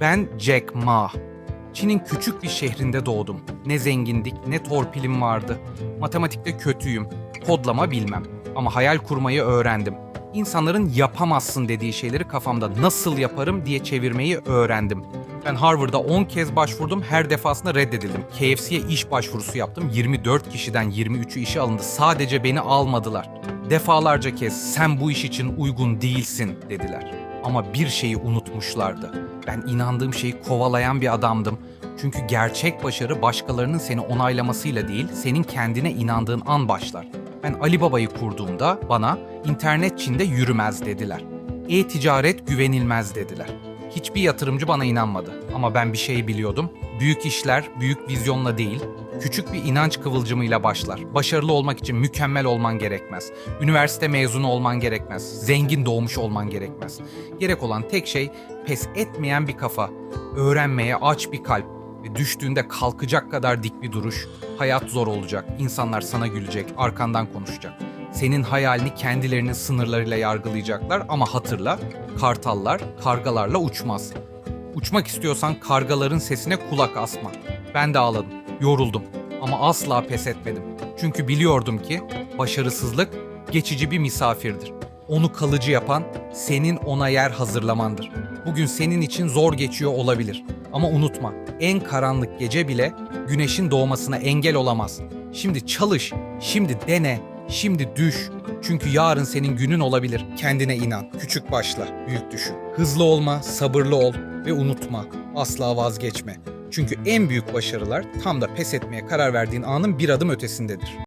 Ben Jack Ma. Çin'in küçük bir şehrinde doğdum. Ne zengindik ne torpilim vardı. Matematikte kötüyüm. Kodlama bilmem. Ama hayal kurmayı öğrendim. İnsanların yapamazsın dediği şeyleri kafamda nasıl yaparım diye çevirmeyi öğrendim. Ben Harvard'a 10 kez başvurdum, her defasında reddedildim. KFC'ye iş başvurusu yaptım, 24 kişiden 23'ü işe alındı. Sadece beni almadılar. Defalarca kez sen bu iş için uygun değilsin dediler. Ama bir şeyi unutmuşlardı. Ben inandığım şeyi kovalayan bir adamdım. Çünkü gerçek başarı başkalarının seni onaylamasıyla değil, senin kendine inandığın an başlar. Ben Ali Baba'yı kurduğumda bana internet Çin'de yürümez dediler. E-ticaret güvenilmez dediler. Hiçbir yatırımcı bana inanmadı ama ben bir şey biliyordum. Büyük işler büyük vizyonla değil, küçük bir inanç kıvılcımıyla başlar. Başarılı olmak için mükemmel olman gerekmez. Üniversite mezunu olman gerekmez. Zengin doğmuş olman gerekmez. Gerek olan tek şey pes etmeyen bir kafa, öğrenmeye aç bir kalp ve düştüğünde kalkacak kadar dik bir duruş. Hayat zor olacak. İnsanlar sana gülecek, arkandan konuşacak. Senin hayalini kendilerinin sınırlarıyla yargılayacaklar ama hatırla, kartallar kargalarla uçmaz. Uçmak istiyorsan kargaların sesine kulak asma. Ben de ağladım, yoruldum ama asla pes etmedim. Çünkü biliyordum ki başarısızlık geçici bir misafirdir. Onu kalıcı yapan senin ona yer hazırlamandır. Bugün senin için zor geçiyor olabilir. Ama unutma, en karanlık gece bile güneşin doğmasına engel olamaz. Şimdi çalış, şimdi dene, şimdi düş. Çünkü yarın senin günün olabilir. Kendine inan. Küçük başla, büyük düşün. Hızlı olma, sabırlı ol ve unutma. Asla vazgeçme. Çünkü en büyük başarılar tam da pes etmeye karar verdiğin anın bir adım ötesindedir.